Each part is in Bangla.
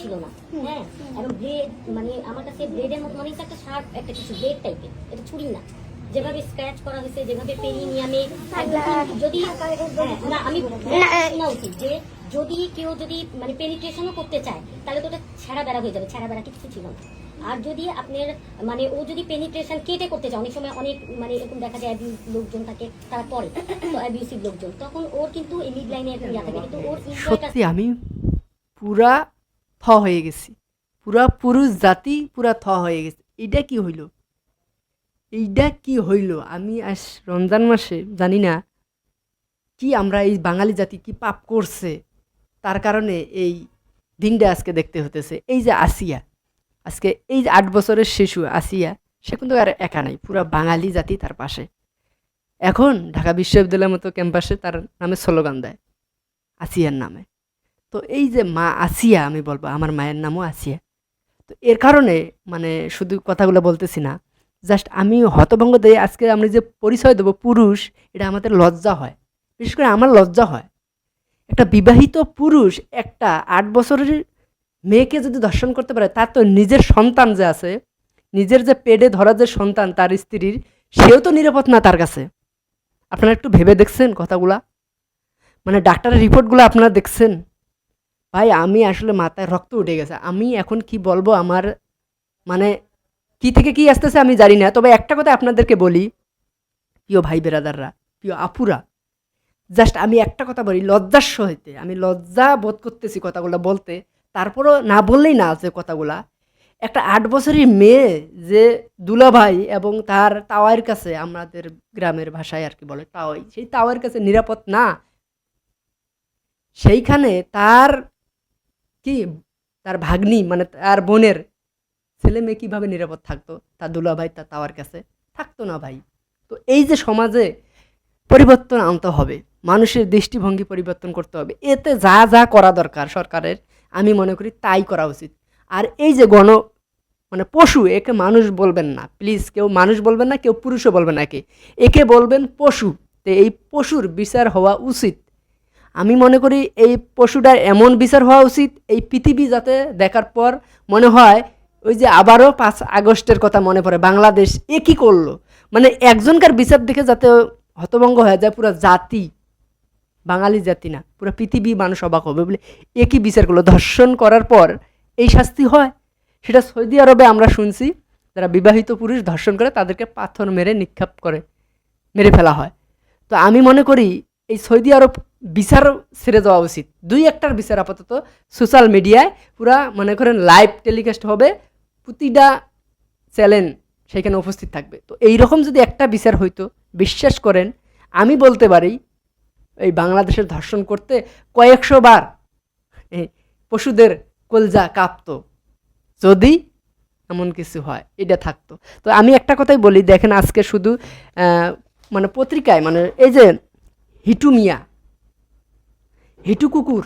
ছিল না। হ্যাঁ এবং ব্লেড মানে আমার কাছে ব্লেডের মতো মনে হচ্ছে একটা শার্প একটা কিছু ব্লেড টাইপের এটা ছুরি না। যেভাবে স্ক্র্যাচ করা হয়েছে যেভাবে পেরিনিয়ামে যদি হ্যাঁ, না আমি শোনা উচিত যে যদি কেউ যদি মানে পেনিট্রেশনও করতে চায় তাহলে তো ওটা ছেঁড়া বেড়া হয়ে যাবে ছেঁড়া বেড়া কিছু ছিল না। আর যদি আপনার মানে ও যদি পেনিট্রেশন কেটে করতে চায় অনেক সময় অনেক মানে এরকম দেখা যায় লোকজন থাকে তারা পরে তো অ্যাবিউসিভ লোকজন তখন ওর কিন্তু এই মিড লাইনে একটা ইয়া থাকে কিন্তু ওর সত্যি আমি পুরা থ হয়ে গেছি। পুরা পুরুষ জাতি পুরা থ হয়ে গেছে। এইটা কি হইল? এইটা কি হইল? আমি আজ রমজান মাসে জানি না কি আমরা এই বাঙালি জাতি কি পাপ করছে। তার কারণে এই দিনটা আজকে দেখতে হতেছে এই যে আসিয়া, আজকে এই যে আট বছরের শিশু আসিয়া, সে কিন্তু আর একা নাই, পুরা বাঙালি জাতি তার পাশে। এখন ঢাকা বিশ্ববিদ্যালয়ের মতো ক্যাম্পাসে তার নামে স্লোগান দেয়, আসিয়ার নামে। তো এই যে মা আসিয়া, আমি বলব, আমার মায়ের নামও আসিয়া। তো এর কারণে মানে শুধু কথাগুলো বলতেছি না জাস্ট আমি হতভঙ্গ দিয়ে আজকে আমরা যে পরিচয় দেবো পুরুষ, এটা আমাদের লজ্জা হয়। বিশেষ করে আমার লজ্জা হয়। একটা বিবাহিত পুরুষ একটা আট বছরের মেয়েকে যদি দর্শন করতে পারে, তার তো নিজের সন্তান যে আছে, নিজের যে পেটে ধরা যে সন্তান, তার স্ত্রীর, সেও তো নিরাপদ না তার কাছে। আপনারা একটু ভেবে দেখছেন কথাগুলা? মানে ডাক্তারের রিপোর্টগুলো আপনারা দেখছেন? ভাই, আমি আসলে মাথায় রক্ত উঠে গেছে। আমি এখন কি বলব আমার মানে কি থেকে কি আসতেছে আমি জানি না। তবে একটা কথা আপনাদেরকে বলি, প্রিয় ভাই বেরাদাররা, প্রিয় আপুরা, জাস্ট আমি একটা কথা বলি লজ্জার সহিতে আমি লজ্জা বোধ করতেছি কথাগুলো বলতে, তারপরও না বললেই না আছে কথাগুলা। একটা আট বছরের মেয়ে যে দুলাভাই এবং তার তাওয়ার কাছে, আমাদের গ্রামের ভাষায় আর কি বলে, তাওয়াই, সেই তাওয়ার কাছে নিরাপদ না, সেইখানে তার কি তার ভাগ্নি মানে তার বোনের ছেলে মেয়ে কীভাবে নিরাপদ থাকতো? তার দুলাভাই তার তাওয়ার কাছে থাকতো না ভাই। তো এই যে সমাজে পরিবর্তন আনতে হবে, মানুষের দৃষ্টিভঙ্গি পরিবর্তন করতে হবে, এতে যা যা করা দরকার সরকারের, আমি মনে করি তাই করা উচিত। আর এই যে গণ মানে পশু, একে মানুষ বলবেন না প্লিজ কেউ মানুষ বলবেন না, কেউ পুরুষও বলবেন না একে। একে বলবেন পশু, তো এই পশুর বিচার হওয়া উচিত। আমি মনে করি এই পশুটার এমন বিচার হওয়া উচিত, এই পৃথিবী যাতে দেখার পর মনে হয় ওই যে আবারও পাঁচ আগস্টের কথা মনে পড়ে, বাংলাদেশ এ কী করল? মানে একজনকার বিচার দেখে যাতে হতভঙ্গ হয়ে যায় পুরো জাতি, বাঙালি জাতি না, পুরো পৃথিবী মানুষ অবাক হবে বলে একই বিচার করল? ধর্ষণ করার পর এই শাস্তি হয়? সেটা সৌদি আরবে আমরা শুনছি, যারা বিবাহিত পুরুষ ধর্ষণ করে তাদেরকে পাথর মেরে নিক্ষেপ করে, মেরে ফেলা হয়। তো আমি মনে করি এই সৌদি আরব বিচার ছেড়ে যাওয়া উচিত। দুই একটার বিচার আপাতত সোশ্যাল মিডিয়ায় পুরা মনে করেন লাইভ টেলিকাস্ট হবে। প্রতিটা চ্যানেল সেখানে উপস্থিত থাকবে। তো এই রকম যদি একটা বিচার হইতো, বিশ্বাস করেন, আমি বলতে পারি, এই বাংলাদেশের ধর্ষণ করতে কয়েকশো বার পশুদের কলজা কাঁপতো। যদি এমন কিছু হয়, এটা থাকতো। তো আমি একটা কথাই বলি, দেখেন আজকে শুধু মানে পত্রিকায় মানে এই যে হিটু মিয়া হিটু কুকুর।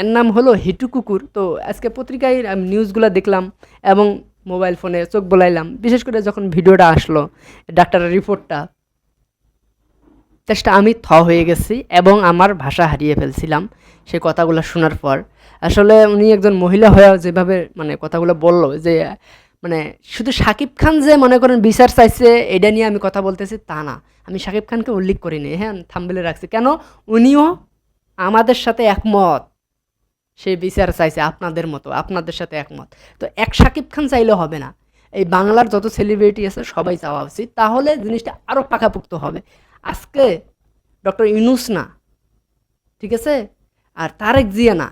এর নাম হলো হিটু কুকুর। তো আজকে পত্রিকায় আমি নিউজগুলো দেখলাম এবং মোবাইল ফোনে চোখ বলাইলাম। বিশেষ করে যখন ভিডিওটা আসলো, ডাক্তারের রিপোর্টটা চেষ্টা আমি থ হয়ে গেছি এবং আমার ভাষা হারিয়ে ফেলছিলাম সেই কথাগুলো শোনার পর। আসলে উনি একজন মহিলা হয়েও যেভাবে মানে কথাগুলো বলল যে মানে শুধু শাকিব খান যে মনে করেন বিচার চাইছে, এটা নিয়ে আমি কথা বলতেছি তা না। আমি শাকিব খানকে উল্লেখ করিনি। হ্যাঁ থাম্বেলে রাখছি। কেন? উনিও আমাদের সাথে একমত। সে বিচার চাইছে আপনাদের মতো, আপনাদের সাথে একমত। তো এক সাকিব খান চাইলে হবে না। এই বাংলার যত সেলিব্রিটি আছে, সবাই চাওয়া উচিত। তাহলে জিনিসটা আরও পাকাপুক্ত হবে। আজকে ডক্টর ইনুস না, ঠিক আছে? আর তারেক জিয়া না।